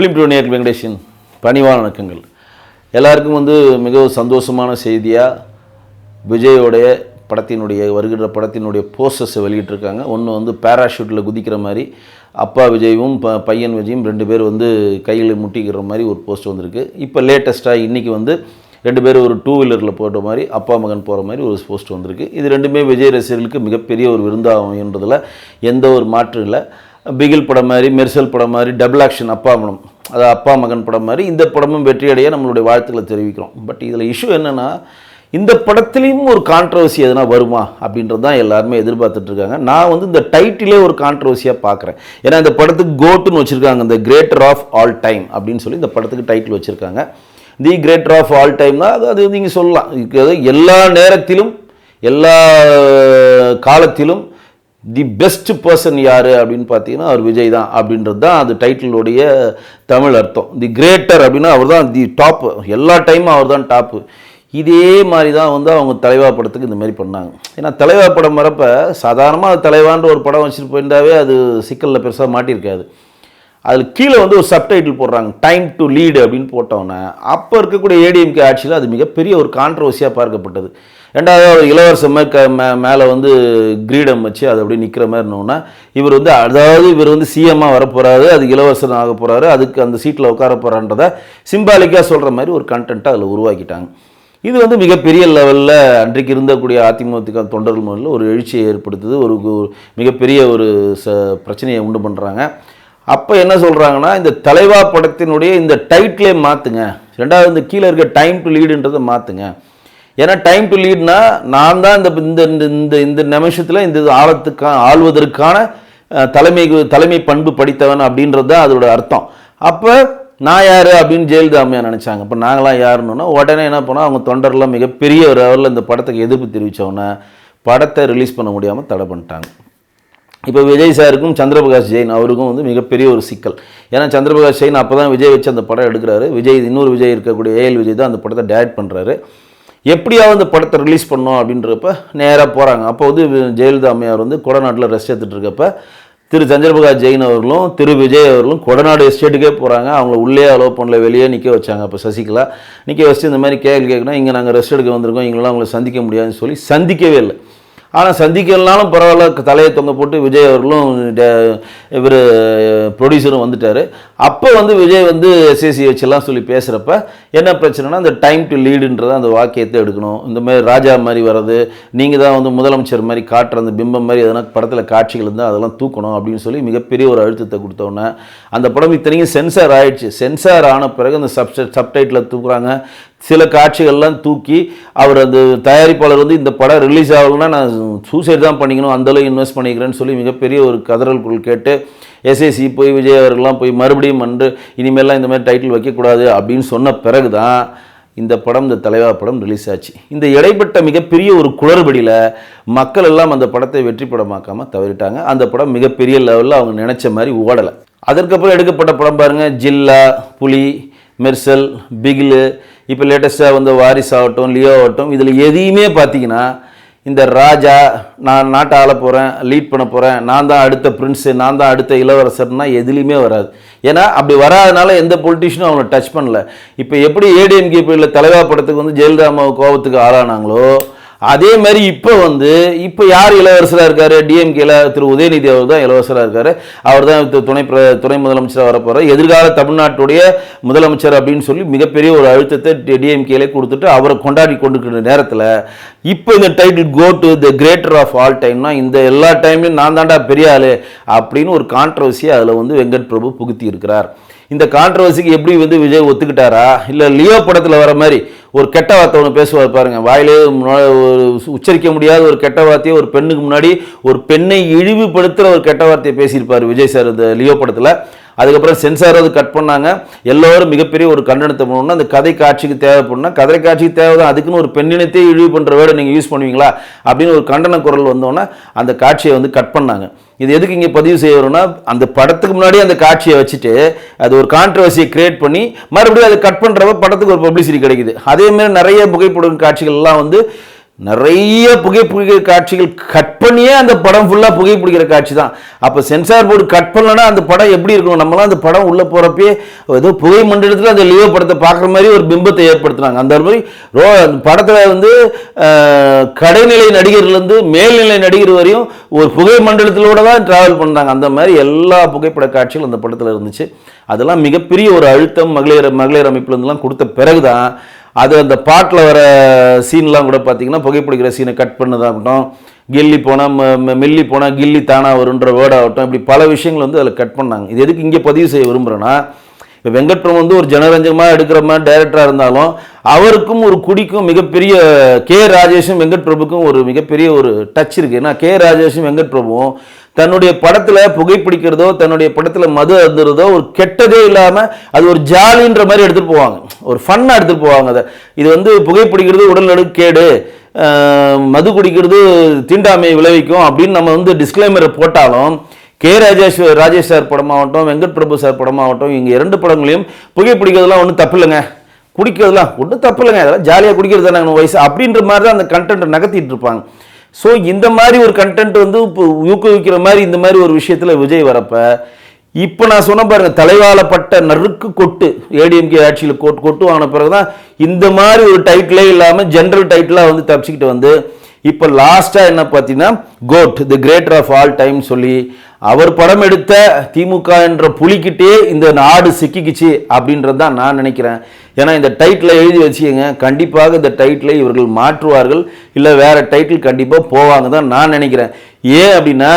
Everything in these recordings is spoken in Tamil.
ஃபிலிம் டோனியர் வெங்கடேஷன் பணிவான வணக்கங்கள் எல்லாருக்கும் வந்து மிகவும் சந்தோஷமான செய்தியாக விஜயோடைய படத்தினுடைய வருகிற படத்தினுடைய போஸ்டர்ஸை வெளியிட்டிருக்காங்க. ஒன்று வந்து பேராஷூட்டில் குதிக்கிற மாதிரி அப்பா விஜயும் ப பையன் விஜயும் ரெண்டு பேர் வந்து கையில் முட்டிக்கிற மாதிரி ஒரு போஸ்ட் வந்திருக்கு. இப்போ லேட்டஸ்ட்டாக இன்றைக்கி வந்து ரெண்டு பேரும் ஒரு டூ வீலரில் போட்ட மாதிரி அப்பா மகன் போகிற மாதிரி ஒரு போஸ்ட் வந்திருக்கு. இது ரெண்டுமே விஜய் ரசிகர்களுக்கு மிகப்பெரிய ஒரு விருந்தாகும் என்றதில் எந்த ஒரு மாற்றம் இல்லை. பிகில் படம் மாதிரி மெர்சல் படம் மாதிரி டபுள் ஆக்ஷன் அப்பா மனம் அது அப்பா மகன் படம் மாதிரி இந்த படமும் வெற்றியடைய நம்மளுடைய வாழ்த்துக்களை தெரிவிக்கிறோம். பட் இதில் இஷ்யூ என்னென்னா இந்த படத்துலேயும் ஒரு கான்ட்ரவர்சி எதனா வருமா அப்படின்றது தான் எல்லாருமே எதிர்பார்த்துட்ருக்காங்க நான் வந்து இந்த டைட்டிலே ஒரு கான்ட்ரவர்சியாக பார்க்குறேன். ஏன்னா இந்த படத்துக்கு கோட்டுன்னு வச்சுருக்காங்க இந்த கிரேட்டர் ஆஃப் ஆல் டைம் அப்படின்னு சொல்லி இந்த படத்துக்கு டைட்டில் வச்சுருக்காங்க. தி கிரேட்டர் ஆஃப் ஆல் டைம்னா அது அது நீங்கள் சொல்லலாம். எல்லா நேரத்திலும் எல்லா காலத்திலும் தி பெஸ்ட் பர்சன் யார் அப்படின்னு பார்த்தீங்கன்னா அவர் விஜய் தான். அப்படின்றது தான் அது டைட்டிலுடைய தமிழ் அர்த்தம். தி கிரேட்டர் அப்படின்னா அவர் தான் தி டாப்பு. எல்லா டைமும் அவர் தான் டாப்பு. இதே மாதிரி தான் வந்து அவங்க தலைவா படத்துக்கு இந்த மாதிரி பண்ணாங்க. ஏன்னா தலைவா படம் வரப்ப சாதாரணமாக தலைவான்ற ஒரு படம் வச்சுட்டு போயிருந்தாவே அது சிக்கலில் பெருசாக மாட்டியிருக்காது. அதில் கீழே வந்து ஒரு சப்டைட்டில் போடுறாங்க. டைம் டு லீடு அப்படின்னு போட்டோன்னே அப்போ இருக்கக்கூடிய ஏடிஎம்கே ஆட்சியில் அது மிகப்பெரிய ஒரு கான்ட்ரவர்சியாக பார்க்கப்பட்டது. ரெண்டாவது அவர் க மே மேலே வந்து கிரீடம் வச்சு அது அப்படியே நிற்கிற மாதிரி இருந்தோன்னா இவர் வந்து அதாவது இவர் வந்து சிஎம்மாக வரப்போகிறாரு அது இளவரசன் ஆக போகிறாரு அதுக்கு அந்த சீட்டில் உட்கார போகிறான்றதை சிம்பாலிக்காக சொல்கிற மாதிரி ஒரு கண்டென்ட்டை அதில் உருவாக்கிட்டாங்க. இது வந்து மிகப்பெரிய லெவலில் அன்றைக்கு இருந்தக்கூடிய அதிமுக தொண்டர்கள் முதல்ல ஒரு எழுச்சியை ஏற்படுத்துது ஒரு ஒரு மிகப்பெரிய ஒரு ச பிரச்சனையை உண்டு பண்ணுறாங்க அப்போ என்ன சொல்கிறாங்கன்னா இந்த தலைவா படத்தினுடைய இந்த டைட்டிலே மாற்றுங்க ரெண்டாவது இந்த கீழே இருக்க டைம் டு லீடுன்றதை மாற்றுங்க ஏன்னா டைம் டு லீட்னா நான் தான் இந்த இந்த இந்த இந்த இந்த நிமிஷத்தில் இந்த ஆழத்துக்கான ஆள்வதற்கான தலைமை தலைமை பண்பு படித்தவன் அப்படின்றது தான் அதோட அர்த்தம். அப்போ நான் யார் அப்படின்னு ஜெயலலிதா அம்மையா நினச்சாங்க. இப்போ நாங்களாம் யாருன்னா உடனே என்ன பண்ணோம் அவங்க தொண்டர்லாம் மிகப்பெரிய ஒரு லெவலில் இந்த படத்துக்கு எதிர்ப்பு தெரிவித்தவொன்னே படத்தை ரிலீஸ் பண்ண முடியாமல் தடை பண்ணிட்டாங்க. இப்போ விஜய் சாருக்கும் சந்திரபிரகாஷ் ஜெயின் அவருக்கும் வந்து மிகப்பெரிய ஒரு சிக்கல். ஏன்னா சந்திரபிரகாஷ் ஜெயின் அப்போ தான் விஜய் வச்சு அந்த படம் எடுக்கிறாரு. விஜய் இன்னொரு விஜய் இருக்கக்கூடிய ஏஎல் விஜய் தான் அந்த படத்தை டேரக்ட் பண்ணுறாரு எப்படியாவது அந்த படத்தை ரிலீஸ் பண்ணோம் அப்படின்றப்ப நேராக போகிறாங்க அப்போ வந்து ஜெயலலிதா அம்மையார் வந்து கொடநாட்டில் ரெஸ்ட் எடுத்துட்டு இருக்கப்ப திரு சந்திரபிரகாஷ் ஜெயின் அவர்களும் திரு விஜய் அவர்களும் கொடநாடு எஸ்டேட்டுக்கே போகிறாங்க அவங்கள உள்ளே அலோவ் பண்ணல வெளியே நிற்க வச்சாங்க. அப்போ சசிகலா நிற்க வச்சு இந்த மாதிரி கேள்வி கேட்கணும் இங்கே நாங்கள் ரெஸ்ட் எடுக்க வந்திருக்கோம். எங்களால் அவங்கள சந்திக்க முடியாதுன்னு சொல்லி சந்திக்கவே இல்லை. ஆனால் சந்திக்கலனாலும் பரவாயில்ல. தலையை தொங்க போட்டு விஜய் அவர்களும் இவர் ப்ரொடியூசரும் வந்துட்டார். அப்போ வந்து விஜய் வந்து எஸ்எஸ்சி வச்செல்லாம் சொல்லி பேசுகிறப்ப என்ன பிரச்சனைனா அந்த டைம் டு லீடுன்றத அந்த வாக்கியத்தை எடுக்கணும். இந்த மாதிரி ராஜா மாதிரி வர்றது நீங்கள் தான் வந்து முதலமைச்சர் மாதிரி காட்டுற அந்த பிம்பம் மாதிரி எதனா படத்தில் காட்சிகள் இருந்தால் அதெல்லாம் தூக்கணும் அப்படின்னு சொல்லி மிகப்பெரிய ஒரு அழுத்தத்தை கொடுத்தோன்னே அந்த படம் இத்தனைக்கும் சென்சார் ஆயிடுச்சு. சென்சார் ஆன பிறகு அந்த சப் சப்டைட்டில் தூக்குறாங்க. சில காட்சிகள்லாம் தூக்கி அவர் அந்த தயாரிப்பாளர் வந்து இந்த படம் ரிலீஸ் ஆகலைன்னா நான் சூசைட் தான் பண்ணிக்கணும் அந்தளவு இன்வெஸ்ட் பண்ணிக்கிறேன்னு சொல்லி மிகப்பெரிய ஒரு கதறல் குரல் கேட்டு எஸ்எஸ்சி போய் விஜய் அவர்கள்லாம் போய் மறுபடியும் வந்து இனிமேல்லாம் இந்த மாதிரி டைட்டில் வைக்கக்கூடாது அப்படின்னு சொன்ன பிறகு தான் இந்த படம் இந்த தலைவா படம் ரிலீஸ் ஆச்சு. இந்த இடைப்பட்ட மிகப்பெரிய ஒரு குளறுபடியில் மக்கள் எல்லாம் அந்த படத்தை வெற்றி படமாக்காமல் தவறிட்டாங்க. அந்த படம் மிகப்பெரிய லெவலில் அவங்க நினச்ச மாதிரி ஓடலை. அதற்கப்புறம் எடுக்கப்பட்ட படம் பாருங்கள் ஜில்லா புலி மெர்சல் பிகிலு இப்போ லேட்டஸ்ட்டாக வந்து வாரிஸ் ஆகட்டும் லியோ ஆகட்டும் இதில் எதையுமே பார்த்தீங்கன்னா இந்த ராஜா நான் நாட்டை ஆள போகிறேன் லீட் பண்ண போகிறேன் நான் தான் அடுத்த பிரின்ஸு நான் தான் அடுத்த இளவரசர்னா எதுலேயுமே வராது. ஏன்னா அப்படி வராதனால எந்த பொலிட்டிஷனும் அவங்கள டச் பண்ணல. இப்போ எப்படி ஏடிஎம்கே போயில் தலைவா படத்துக்கு வந்து ஜெயலலிதா அம்மா கோபத்துக்கு ஆளானாங்களோ அதே மாதிரி இப்போ வந்து இப்போ யார் இளவரசராக இருக்காரு? டிஎம்கேல திரு உதயநிதி அவர் தான் இளவரசராக இருக்காரு. அவர் தான் துணை பிர துணை முதலமைச்சராக வரப்போகிறார் எதிர்கால தமிழ்நாட்டுடைய முதலமைச்சர் அப்படின்னு சொல்லி மிகப்பெரிய ஒரு அழுத்தத்தை டிஎம்கேலே கொடுத்துட்டு அவரை கொண்டாடி கொண்டுக்கிற நேரத்தில் இப்போ இந்த title go to the greater of all டைம்னா இந்த எல்லா டைம்லையும் நான் தாண்டா பெரிய ஆளு அப்படின்னு ஒரு கான்ட்ரவர்சியை அதில் வந்து வெங்கட் பிரபு புகுத்தி இருக்கிறார். இந்த கான்ட்ரவர்சிக்கு எப்படி வந்து விஜய் ஒத்துக்கிட்டாரா? இல்லை லியோ படத்தில் வர மாதிரி ஒரு கெட்ட வார்த்தை ஒன்று பேசுவார் பாருங்க. வாயிலே ஒரு உச்சரிக்க முடியாத ஒரு கெட்ட வார்த்தையை ஒரு பெண்ணுக்கு முன்னாடி ஒரு பெண்ணை இழிவுபடுத்துகிற ஒரு கெட்ட வார்த்தையை பேசியிருப்பார் விஜய் சார் இந்த லியோ படத்தில். அதுக்கப்புறம் சென்சார் அது கட் பண்ணாங்க. எல்லோரும் மிகப்பெரிய ஒரு கண்டனத்தை பண்ணணும்னா அந்த கதை காட்சிக்கு தேவைப்படணும் கதை காட்சிக்கு தேவை தான் அதுக்குன்னு ஒரு பெண்ணினத்தை இழிவு பண்ணுற வேர்டை நீங்கள் யூஸ் பண்ணுவீங்களா? அப்படின்னு ஒரு கண்டன குரல் வந்தோன்னே அந்த காட்சியை வந்து கட் பண்ணாங்க. இது எதுக்கு இங்கே பதிவு செய்யணும்னா அந்த படத்துக்கு முன்னாடி அந்த காட்சியை வச்சுட்டு அது ஒரு கான்ட்ரவர்சியை கிரியேட் பண்ணி மறுபடியும் அதை கட் பண்ணுறப்ப படத்துக்கு ஒரு பப்ளிசிட்டி கிடைக்குது. அதே மாதிரி நிறைய புகைப்படம் காட்சிகள்லாம் வந்து நிறைய புகைப்பிடிக்கிற காட்சிகள் கட் பண்ணியே அந்த படம் ஃபுல்லாக புகைப்பிடிக்கிற காட்சி தான். அப்போ சென்சார் போர்டு கட் பண்ணலன்னா அந்த படம் எப்படி இருக்கும் நம்மளாம் அந்த படம் உள்ளே போகிறப்பே ஏதோ புகை மண்டலத்தில் அந்த லியோ படத்தை பார்க்குற மாதிரி ஒரு பிம்பத்தை ஏற்படுத்துனாங்க. அந்த மாதிரி ரோ அந்த படத்தில் வந்து கடைநிலை நடிகர்லேருந்து மேல்நிலை நடிகர் வரையும் ஒரு புகை மண்டலத்திலோட தான் ட்ராவல் பண்ணாங்க. அந்த மாதிரி எல்லா புகைப்பட காட்சிகளும் அந்த படத்தில் இருந்துச்சு. அதெல்லாம் மிகப்பெரிய ஒரு அழுத்தம் மகளிர் மகளிர் அமைப்புலேருந்துலாம் கொடுத்த பிறகு தான் அது அந்த பாட்டில் வர சீன்லாம் கூட பார்த்தீங்கன்னா புகைப்பிடிக்கிற சீனை கட் பண்ணதாகட்டும் கில்லி போனால் மெல்லி போனால் கில்லி தானா வருன்ற வேர்ட் ஆகட்டும் இப்படி பல விஷயங்கள் வந்து அதில் கட் பண்ணாங்க. இது எதுக்கு இங்கே பதிவு செய்ய விரும்புகிறேன்னா இப்போ வெங்கட் வந்து ஒரு ஜனரஞ்சகமாக எடுக்கிற மாதிரி டைரக்டராக இருந்தாலும் அவருக்கும் ஒரு குடிக்கும் மிகப்பெரிய கே ராஜேஷும் வெங்கட் பிரபுக்கும் ஒரு மிகப்பெரிய ஒரு டச் இருக்குது ஏன்னா கே ராஜேஷும் வெங்கட் பிரபுவும் தன்னுடைய படத்தில் புகைப்பிடிக்கிறதோ தன்னுடைய படத்தில் மது அருந்துறதோ ஒரு கெட்டதே இல்லாமல் அது ஒரு ஜாலின்ற மாதிரி எடுத்துகிட்டு போவாங்க. ஒரு ஃபன்னாக எடுத்துகிட்டு போவாங்க அதை. இது வந்து புகைப்பிடிக்கிறது உடல் கேடு மது குடிக்கிறது தீண்டாமையை விளைவிக்கும் அப்படின்னு நம்ம வந்து டிஸ்க்ளைமரை போட்டாலும் கே ராஜேஷ் ராஜேஷ் சார் படமாகட்டும் வெங்கட் பிரபு சார் படமாகட்டும் இங்கே இரண்டு படங்களையும் புகைப்பிடிக்கிறதுலாம் ஒன்றும் தப்பு இல்லைங்க. குடிக்கிறதுலாம் ஒன்றும் தப்பு இல்லைங்க. அதெல்லாம் ஜாலியாக குடிக்கிறது தானே வயசு அப்படின்ற மாதிரி தான் அந்த கண்டென்ட்டை நகர்த்திட்டு இருப்பாங்க. ஸோ இந்த மாதிரி ஒரு கண்டென்ட் வந்து இப்போ ஊக்குவிக்கிற மாதிரி இந்த மாதிரி ஒரு விஷயத்தில் விஜய் வரப்போ இப்போ நான் சொன்ன பாருங்க தலைவாழப்பட்ட நறுக்கு கொட்டு ஏடிஎம்கே ஆட்சியில் கொட்டு கொட்டு வாங்கின பிறகு தான் இந்த மாதிரி ஒரு டைட்டிலே இல்லாமல் ஜென்ரல் டைட்டிலாக வந்து தப்பிச்சுக்கிட்டு வந்து இப்போ லாஸ்ட்டாக என்ன பார்த்தீங்கன்னா goat the greater of all time சொல்லி அவர் படம் எடுத்த திமுக என்ற புலிக்கிட்டே இந்த நாடு சிக்கிக்கிச்சு அப்படின்றது தான் நான் நினைக்கிறேன். ஏன்னா இந்த டைட்டிலை எழுதி வச்சுக்கோங்க. கண்டிப்பாக இந்த டைட்டிலை இவர்கள் மாற்றுவார்கள். இல்லை வேறு டைட்டில் கண்டிப்பாக போவாங்க தான் நான் நினைக்கிறேன். ஏன் அப்படின்னா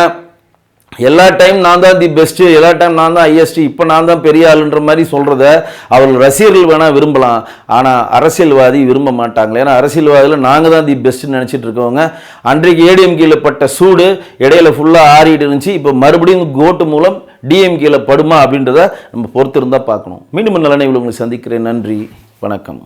எல்லா டைம் நான் தான் தி பெஸ்ட்டு எல்லா டைம் நான் தான் ஐஎஸ்டி இப்போ நான் தான் பெரிய ஆளுன்ற மாதிரி சொல்கிறத அவர்கள் ரசிகர்கள் வேணால் விரும்பலாம். ஆனால் அரசியல்வாதி விரும்ப மாட்டாங்களே. ஏன்னா அரசியல்வாதியில் நாங்கள் தான் தி பெஸ்ட்டுன்னு நினச்சிட்டு இருக்கவங்க. அன்றைக்கு கீழே பட்ட சூடு இடையில ஃபுல்லாக ஆறிட்டு இருந்துச்சு. இப்போ மறுபடியும் கோட்டு மூலம் டிஎம்கேல படுமா அப்படின்றத நம்ம பொறுத்திருந்தால் பார்க்கணும். மீண்டும் நல்ல நினைவில் உங்களை சந்திக்கிறேன். நன்றி. வணக்கம்.